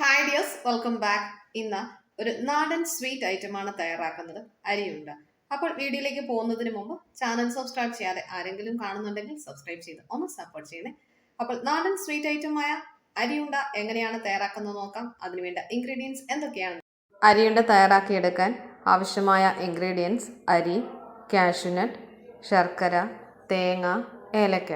Hi dears welcome back ഇന്ന് ഒരു നാടൻ സ്വീറ്റ് ഐറ്റമാണ് തയ്യാറാക്കുന്നത്. അരിയുണ്ട്. അപ്പോൾ വീഡിയോയിലേക്ക് പോകുന്നതിന് മുമ്പ് ചാനൽ സബ്സ്ക്രൈബ് ചെയ്യാതെ ആരെങ്കിലും കാണുന്നുണ്ടെങ്കിൽ സബ്സ്ക്രൈബ് ചെയ്ത് ഒന്ന് സപ്പോർട്ട് ചെയ്യണേ. അപ്പോൾ നാടൻ സ്വീറ്റ് ഐറ്റമായ അരിയുണ്ട എങ്ങനെയാണ് തയ്യാറാക്കുന്നത് നോക്കാം. അതിനുവേണ്ട ഇൻഗ്രീഡിയൻസ് എന്തൊക്കെയാണ്? അരിയുണ്ട തയ്യാറാക്കിയെടുക്കാൻ ആവശ്യമായ ഇൻഗ്രീഡിയൻസ് അരി കാഷ്യൂനട്ട് ശർക്കര തേങ്ങ ഏലക്ക.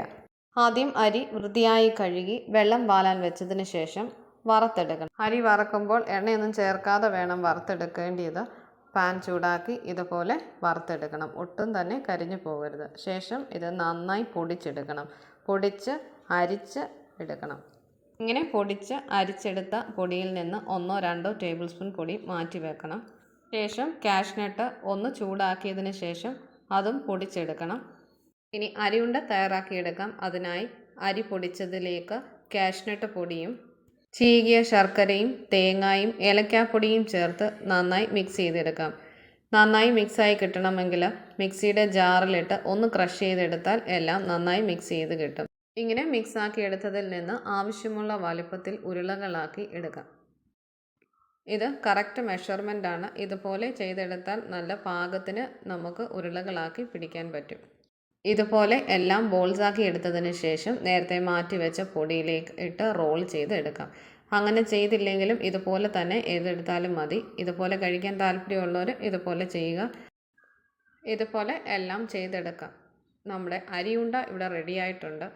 ആദ്യം അരി വൃത്തിയായി കഴുകി വെള്ളം വാലാൻ വെച്ചതിന് ശേഷം വറുത്തെടുക്കണം. അരി വറക്കുമ്പോൾ എണ്ണയൊന്നും ചേർക്കാതെ വേണം വറുത്തെടുക്കേണ്ടിയത്. പാൻ ചൂടാക്കി ഇതുപോലെ വറുത്തെടുക്കണം. ഒട്ടും തന്നെ കരിഞ്ഞു പോകരുത്. ശേഷം ഇത് നന്നായി പൊടിച്ചെടുക്കണം. പൊടിച്ച് അരിച്ച് എടുക്കണം. ഇങ്ങനെ പൊടിച്ച് അരിച്ചെടുത്ത പൊടിയിൽ നിന്ന് ഒന്നോ രണ്ടോ ടേബിൾ സ്പൂൺ പൊടി മാറ്റി വെക്കണം. ശേഷം കാഷ്നട്ട് ഒന്ന് ചൂടാക്കിയതിന് ശേഷം അതും പൊടിച്ചെടുക്കണം. ഇനി അരിയുണ്ട തയ്യാറാക്കിയെടുക്കാം. അതിനായി അരി പൊടിച്ചതിലേക്ക് കാഷ്നട്ട് പൊടിയും ചീകിയ ശർക്കരയും തേങ്ങായും ഏലക്കാപ്പൊടിയും ചേർത്ത് നന്നായി മിക്സ് ചെയ്തെടുക്കാം. നന്നായി മിക്സായി കിട്ടണമെങ്കിൽ മിക്സിയുടെ ജാറിലിട്ട് ഒന്ന് ക്രഷ് ചെയ്തെടുത്താൽ എല്ലാം നന്നായി മിക്സ് ചെയ്ത് കിട്ടും. ഇങ്ങനെ മിക്സാക്കി എടുത്തതിൽ നിന്ന് ആവശ്യമുള്ള വലുപ്പത്തിൽ ഉരുളകളാക്കി എടുക്കാം. ഇത് കറക്റ്റ് മെഷർമെന്റ് ആണ്. ഇതുപോലെ ചെയ്തെടുത്താൽ നല്ല പാകത്തിന് നമുക്ക് ഉരുളകളാക്കി പിടിക്കാൻ പറ്റും. ഇതുപോലെ എല്ലാം ബോൾസാക്കി എടുത്തതിന് ശേഷം നേരത്തെ മാറ്റി വെച്ച പൊടിയിലേക്ക് ഇട്ട് റോൾ ചെയ്ത് എടുക്കാം. അങ്ങനെ ചെയ്തില്ലെങ്കിലും ഇതുപോലെ തന്നെ ഏതെടുത്താലും മതി. ഇതുപോലെ കഴിക്കാൻ താല്പര്യമുള്ളവർ ഇതുപോലെ ചെയ്യുക. ഇതുപോലെ എല്ലാം ചെയ്തെടുക്കാം. നമ്മുടെ അരിയുണ്ട ഇവിടെ റെഡിയായിട്ടുണ്ട്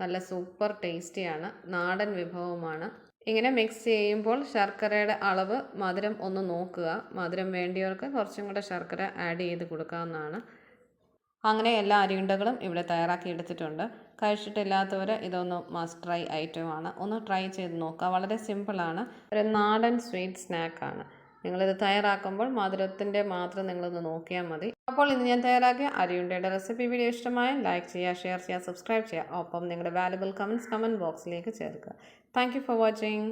നല്ല സൂപ്പർ ടേസ്റ്റിയാണ് നാടൻ വിഭവമാണ്. ഇങ്ങനെ മിക്സ് ചെയ്യുമ്പോൾ ശർക്കരയുടെ അളവ് മധുരം ഒന്ന് നോക്കുക. മധുരം വേണ്ടിയവർക്ക് കുറച്ചും കൂടെ ശർക്കര ആഡ് ചെയ്ത് കൊടുക്കാവുന്നതാണ്. അങ്ങനെ എല്ലാ അരിയുണ്ടകളും ഇവിടെ തയ്യാറാക്കി എടുത്തിട്ടുണ്ട്. കഴിച്ചിട്ടില്ലാത്തവർ ഇതൊന്ന് മസ്റ്റ് ട്രൈ ഐറ്റമാണ് ഒന്ന് ട്രൈ ചെയ്ത് നോക്കുക വളരെ സിമ്പിളാണ് ഒരു നാടൻ സ്വീറ്റ് സ്നാക്കാണ് നിങ്ങളിത് തയ്യാറാക്കുമ്പോൾ മധുരത്തിന്റെ മാത്രം നിങ്ങളൊന്ന് നോക്കിയാൽ മതി. അപ്പോൾ ഇന്ന് ഞാൻ തയ്യാറാക്കിയ അരിയുണ്ടയുടെ റെസിപ്പി വീഡിയോ ഇഷ്ടമായ ലൈക്ക് ചെയ്യുക ഷെയർ ചെയ്യുക സബ്സ്ക്രൈബ് ചെയ്യുക. ഒപ്പം നിങ്ങളുടെ വാലുബിൾ കമന്റ്സ് കമന്റ് ബോക്സിലേക്ക് ചേർക്കുക. Thank for watching